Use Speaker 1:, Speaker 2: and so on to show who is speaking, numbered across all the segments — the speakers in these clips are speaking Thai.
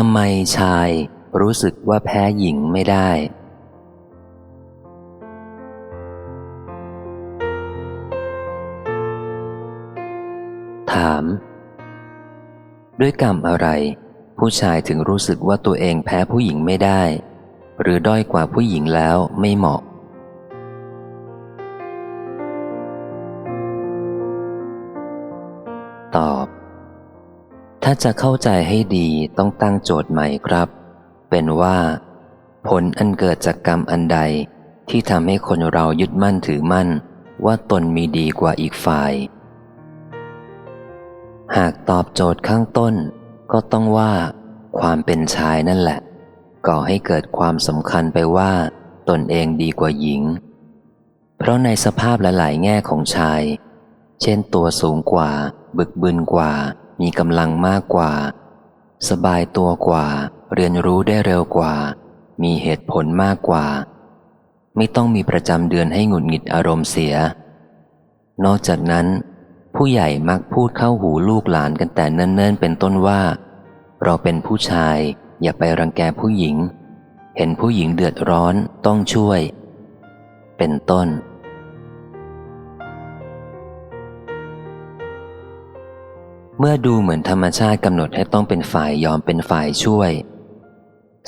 Speaker 1: ทำไมชายรู้สึกว่าแพ้หญิงไม่ได้ ถาม ด้วยกรรมอะไร ผู้ชายถึงรู้สึกว่าตัวเองแพ้ผู้หญิงไม่ได้ หรือด้อยกว่าผู้หญิงแล้วไม่เหมาะ ถ้าจะเข้าใจให้ดีต้องตั้งโจทย์ใหม่ครับ เป็นว่า ผลอันเกิดจากกรรมอันใดที่ทำให้คนเรายึดมั่นถือมั่น ว่าตนมีดีกว่าอีกฝ่าย หากตอบโจทย์ข้างต้น ก็ต้องว่า ความเป็นชายนั่นแหละ ก่อให้เกิดความสำคัญไปว่า ตนเองดีกว่าหญิง เพราะในสภาพหลายๆแง่ของชาย เช่นตัวสูงกว่า บึกบึนกว่า มีกำลังมากกว่า สบายตัวกว่า เรียนรู้ได้เร็วกว่า มีเหตุผลมากกว่า ไม่ต้องมีประจำเดือนให้หงุดหงิดอารมณ์เสีย นอกจากนั้น ผู้ใหญ่มักพูดเข้าหูลูกหลานกันแต่เนิ่นๆ เป็นต้นว่า เราเป็นผู้ชาย อย่าไปรังแกผู้หญิง เห็นผู้หญิงเดือดร้อนต้องช่วย เป็นต้น เมื่อดูเหมือนธรรมชาติกำหนดให้ต้องเป็นฝ่ายยอมเป็นฝ่ายช่วย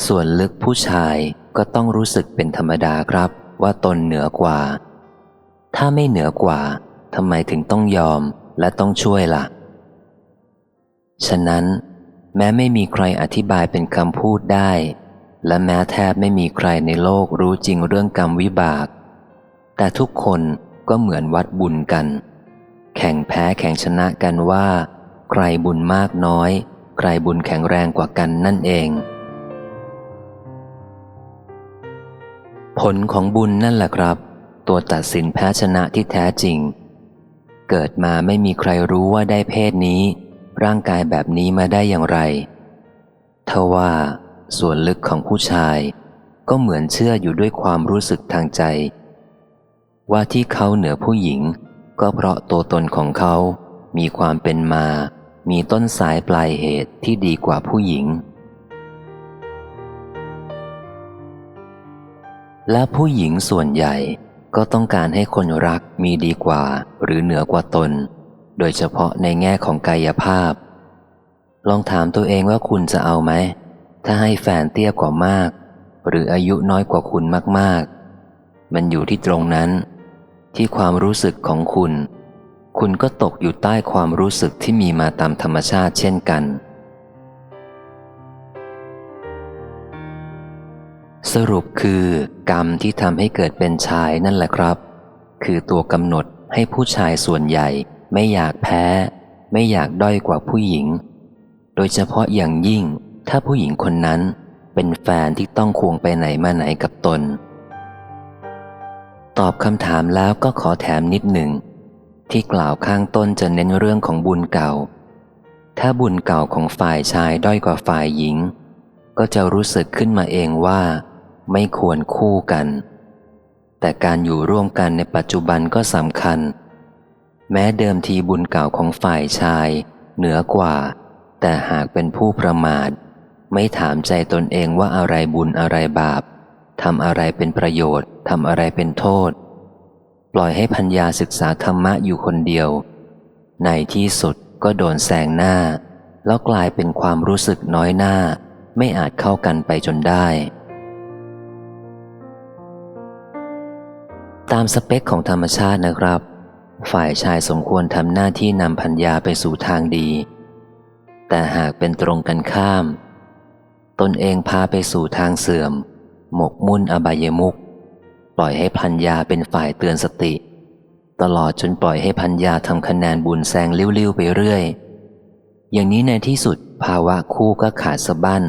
Speaker 1: ส่วนลึกผู้ชายก็ต้องรู้สึกเป็นธรรมดาครับว่าตนเหนือกว่า ถ้าไม่เหนือกว่าทำไมถึงต้องยอมและต้องช่วยละ่ะ ฉะนั้น แม้ไม่มีใครอธิบายเป็นคำพูดได้ และแม้แทบไม่มีใครในโลกรู้จริงเรื่องกรรมวิบาก แต่ทุกคนก็เหมือนวัดบุญกัน แข่งแพ้แข่งชนะกันว่า ใครบุญมากน้อย ใครบุญแข็งแรงกว่ากันนั่นเอง ผลของบุญนั่นแหละครับ ตัวตัดสินแพ้ชนะที่แท้จริง เกิดมาไม่มีใครรู้ว่าได้เพศนี้ ร่างกายแบบนี้มาได้อย่างไรทว่าส่วนลึกของผู้ชาย ก็เหมือนเชื่ออยู่ด้วยความรู้สึกทางใจ ว่าที่เขาเหนือผู้หญิง ก็เพราะตัวตนของเขามีความเป็นมา มีต้นสายปลายเหตุที่ดีกว่าผู้หญิง และผู้หญิงส่วนใหญ่ก็ต้องการให้คนรักมีดีกว่าหรือเหนือกว่าตน โดยเฉพาะในแง่ของกายภาพ ลองถามตัวเองว่าคุณจะเอาไหม ถ้าให้แฟนเตี้ยกว่ามาก หรืออายุน้อยกว่าคุณมากๆ มันอยู่ที่ตรงนั้น ที่ความรู้สึกของคุณ คุณก็ตกอยู่ใต้ความรู้สึกที่มีมาตามธรรมชาติเช่นกัน สรุปคือกรรมที่ทำให้เกิดเป็นชายนั่นแหละครับ คือตัวกำหนดให้ผู้ชายส่วนใหญ่ ไม่อยากแพ้ ไม่อยากด้อยกว่าผู้หญิง โดยเฉพาะอย่างยิ่งถ้าผู้หญิงคนนั้นเป็นแฟนที่ต้องควงไปไหนมาไหนกับตน ตอบคำถามแล้วก็ขอแถมนิดหนึ่ง ที่กล่าวข้างต้นจะเน้นเรื่องของบุญเก่า ถ้าบุญเก่าของฝ่ายชายด้อยกว่าฝ่ายหญิง ก็จะรู้สึกขึ้นมาเองว่า ไม่ควรคู่กัน แต่การอยู่ร่วมกันในปัจจุบันก็สำคัญ แม้เดิมทีบุญเก่าของฝ่ายชาย เหนือกว่า แต่หากเป็นผู้ประมาท ไม่ถามใจตนเองว่าอะไรบุญอะไรบาปทำอะไรเป็นประโยชน์ทำอะไรเป็นโทษ ปล่อยให้พัญญาศึกษาธรรมะอยู่คนเดียว ในที่สุดก็โดนแสงหน้า แล้วกลายเป็นความรู้สึกน้อยหน้า ไม่อาจเข้ากันไปจนได้ ตามสเปคของธรรมชาตินะครับ ฝ่ายชายสมควรทำหน้าที่นำพัญญาไปสู่ทางดี แต่หากเป็นตรงกันข้าม ตนเองพาไปสู่ทางเสื่อม หมกมุ่นอบายมุก ปล่อยให้พัญญาเป็นฝ่ายเตือนสติ ตลอดจนปล่อยให้พัญญาทำคะแนนบุญแซงเลิ้ยวๆไปเรื่อย อย่างนี้ในที่สุดภาวะคู่ก็ขาดสะบั้น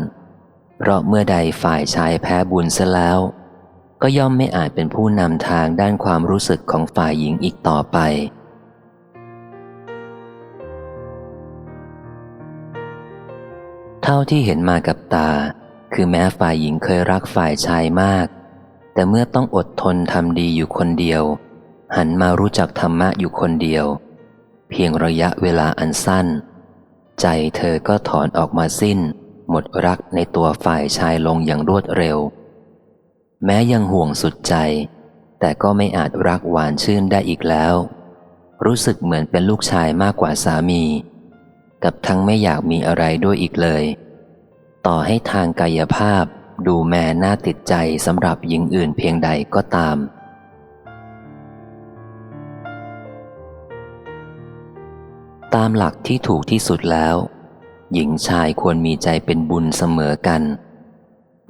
Speaker 1: เพราะเมื่อใดฝ่ายชายแพ้บุญซะแล้ว ก็ย่อมไม่อาจเป็นผู้นำทางด้านความรู้สึกของฝ่ายหญิงอีกต่อไปเท่าที่เห็นมากับตา คือแม้ฝ่ายหญิงเคยรักฝ่ายชายมาก แต่เมื่อต้องอดทนทำดีอยู่คนเดียว หันมารู้จักธรรมะอยู่คนเดียว เพียงระยะเวลาอันสั้น ใจเธอก็ถอนออกมาสิ้น หมดรักในตัวฝ่ายชายลงอย่างรวดเร็ว แม้ยังห่วงสุดใจ แต่ก็ไม่อาจรักหวานชื่นได้อีกแล้ว รู้สึกเหมือนเป็นลูกชายมากกว่าสามี กับทั้งไม่อยากมีอะไรด้วยอีกเลย ต่อให้ทางกายภาพ ดูแม่น่าติดใจสำหรับหญิงอื่นเพียงใดก็ตาม ตามหลักที่ถูกที่สุดแล้ว หญิงชายควรมีใจเป็นบุญเสมอกัน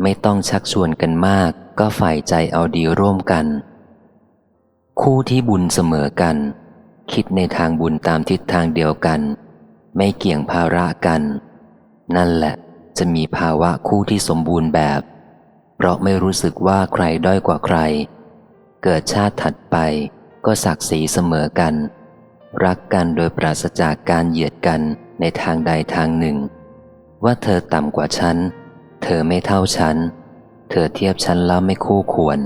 Speaker 1: ไม่ต้องชักชวนกันมากก็ฝ่ายใจเอาดีร่วมกัน คู่ที่บุญเสมอกัน คิดในทางบุญตามทิศทางเดียวกัน ไม่เกี่ยงภาระกัน นั่นแหละ จะมีภาวะคู่ที่สมบูรณ์แบบ เพราะไม่รู้สึกว่าใครด้อยกว่าใคร เกิดชาติถัดไปก็ศักดิ์ศรีเสมอกัน รักกันโดยปราศจากการเหยียดกันในทางใดทางหนึ่ง ว่าเธอต่ำกว่าฉัน เธอไม่เท่าฉัน เธอเทียบฉันแล้วไม่คู่ควร